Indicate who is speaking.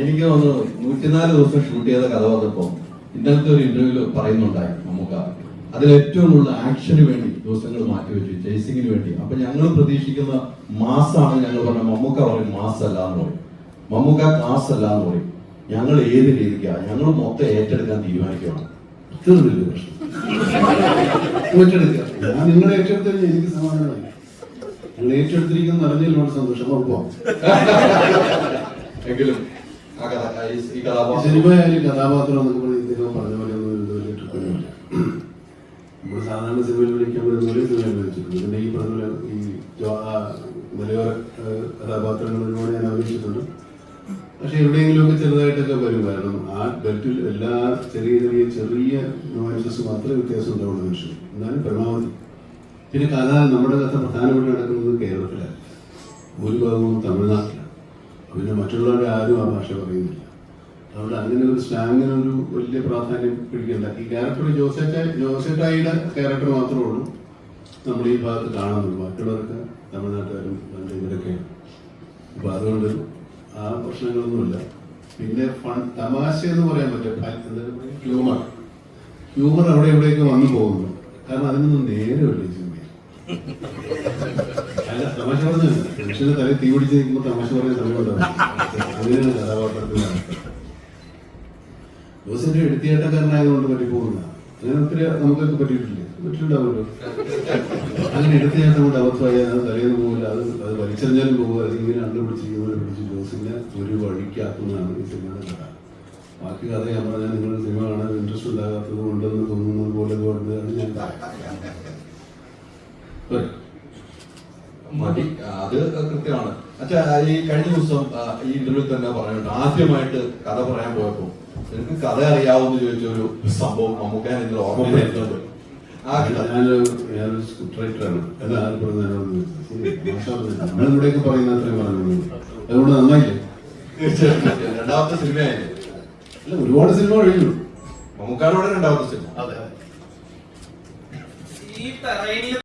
Speaker 1: എനിക്ക് തോന്നുന്നു നൂറ്റിനാല് ദിവസം ഷൂട്ട് ചെയ്ത കഥ വന്നപ്പോ ഇന്നലത്തെ ഒരു ഇന്റർവ്യൂൽ പറയുന്നുണ്ടായി നമുക്ക് അതിൽ ഏറ്റവും കൂടുതൽ ആക്ഷന് വേണ്ടി ദിവസങ്ങൾ മാറ്റിവെച്ചു ചേസിങ്ങിന് വേണ്ടി. അപ്പൊ ഞങ്ങൾ പ്രതീക്ഷിക്കുന്ന മാസാണ് ഞങ്ങൾ പറഞ്ഞ മമ്മൂക്ക പറയും മാസല്ല എന്ന് പറയും. മമ്മൂക്ക ക്ലാസ് അല്ല എന്ന് പറയും. ഞങ്ങൾ ഏത് രീതിക്കാണ് ഞങ്ങൾ മൊത്തം ഏറ്റെടുക്കാൻ തീരുമാനിക്കുകയാണ്.
Speaker 2: വലിയ പ്രശ്നം. ഏറ്റെടുക്കുക. ഞാൻ നിങ്ങളെ ഏറ്റെടുത്തതിന് എനിക്ക് സമാധാനമായി. നിങ്ങൾ ഏറ്റെടുത്തിരിക്കുന്ന അറിഞ്ഞതിൽ വളരെ സന്തോഷം. ഉറപ്പാണ്
Speaker 1: എങ്കിലും
Speaker 2: സാധാരണ സിനിമയിൽ വിളിക്കാൻ പറ്റുന്ന പോലെ സിനിമയിൽ വിളിച്ചിട്ടുണ്ട്. പിന്നെ ഈ പറഞ്ഞ ഈ മലയോര കഥാപാത്രങ്ങൾ ഒരുപാട് ഞാൻ അഭിനയിച്ചിട്ടുണ്ട്. പക്ഷെ എവിടെയെങ്കിലുമൊക്കെ ചെറുതായിട്ടൊക്കെ വരും. കാരണം ആ ബെൽറ്റിൽ എല്ലാ ചെറിയ ചെറിയ ചെറിയ നോയൻസസ് മാത്രമേ വ്യത്യാസം ഉണ്ടാവുള്ളൂ മനുഷ്യൻ എന്നാലും പരമാവധി പിന്നെ കഥ നമ്മുടെ കഥ പ്രധാനമായിട്ട് നടക്കുന്നത് കേരളത്തിലാണ്. ഭൂരിഭാഗവും തമിഴ്നാട്ടിലാണ്. പിന്നെ മറ്റുള്ളവരുടെ ആരും ആ ഭാഷ പറയുന്നില്ല. അതുകൊണ്ട് അങ്ങനെ ഒരു സ്ലാങ്ങിന് ഒരു വലിയ പ്രാധാന്യം പിടിക്കണ്ട. ഈ ക്യാരക്ടർ ജോസേറ്റ ജോസേറ്റായിയുടെ ക്യാരക്ടർ മാത്രമേ ഉള്ളൂ നമ്മൾ ഈ ഭാഗത്ത് കാണുന്നുള്ളൂ മറ്റുള്ളവർക്ക് തമിഴ്നാട്ടുകാരും നല്ല ഇവരൊക്കെയാണ് അപ്പൊ അതുകൊണ്ട് ആ പ്രശ്നങ്ങളൊന്നുമില്ല. പിന്നെ ഫൺ തമാശ എന്ന് പറയാൻ പറ്റും ഹ്യൂമർ ഹ്യൂമർ അവിടെ എവിടെയൊക്കെ വന്നു പോകുന്നു. കാരണം അതിനൊന്നും നേരമില്ല ഈ സിനിമയിൽ അല്ല തമാശ പറഞ്ഞത് മനുഷ്യന്റെ തലയിൽ തീ പിടിച്ച് നിൽക്കുമ്പോൾ തമാശ പറയുന്ന സമയമുണ്ടാവും അങ്ങനെയാണ് കഥാപാത്രത്തിലാണ് ജോസിന്റെ എടുത്തിയാട്ടക്കാരനായതുകൊണ്ട് പറ്റിപ്പോകുന്ന അങ്ങനെ ഒത്തിരി നമുക്കൊക്കെ പറ്റിയിട്ടില്ലേ? പറ്റിയിട്ടുണ്ടാവുമല്ലോ. അങ്ങനെ എടുത്തിയാട്ടം കൊണ്ട് അബദ്ധമായ അത് തലേന്ന് പോകില്ല അത് അത് വലിച്ചെറിഞ്ഞാലും പോകുക അത് ഇങ്ങനെ കണ്ടുപിടിച്ചിരിക്കുന്നവരെ പിടിച്ച് ജോസിനെ ഒരു വഴിക്കാക്കുന്നതാണ് ഈ സിനിമയുടെ കഥ. ബാക്കി കഥ ഞാൻ പറഞ്ഞാൽ നിങ്ങൾ സിനിമ കാണാൻ ഇൻട്രസ്റ്റ് ഉണ്ടാകാത്തത് കൊണ്ടെന്ന് തോന്നുന്നത് പോലെ പോകുന്നത് അത് ഞാൻ പോരെ.
Speaker 1: മതി. അത് കൃത്യമാണ്. അച്ഛാ ഈ കഴിഞ്ഞ ദിവസം ഈ ഇന്റർവ്യൂ തന്നെ പറഞ്ഞിട്ട് ആദ്യമായിട്ട് കഥ പറയാൻ പോയപ്പോ എനിക്ക് കഥ അറിയാവുന്ന ചോദിച്ച ഒരു സംഭവം മമ്മൂക്കാൻ ഇതിൽ ആ കഥ.
Speaker 2: ഞാനൊരു സ്ക്രിപ്റ്റ് റൈറ്ററാണ് പറയുന്ന അത്രയും പറഞ്ഞു അതുകൊണ്ട് നന്നായില്ലേ?
Speaker 1: തീർച്ചയായിട്ടും. രണ്ടാമത്തെ സിനിമയായിരുന്നു
Speaker 2: അല്ല ഒരുപാട് സിനിമ കഴിഞ്ഞു.
Speaker 1: മമ്മൂക്കാനോടെ രണ്ടാമത്തെ സിനിമ.
Speaker 2: അതെ
Speaker 3: ഈ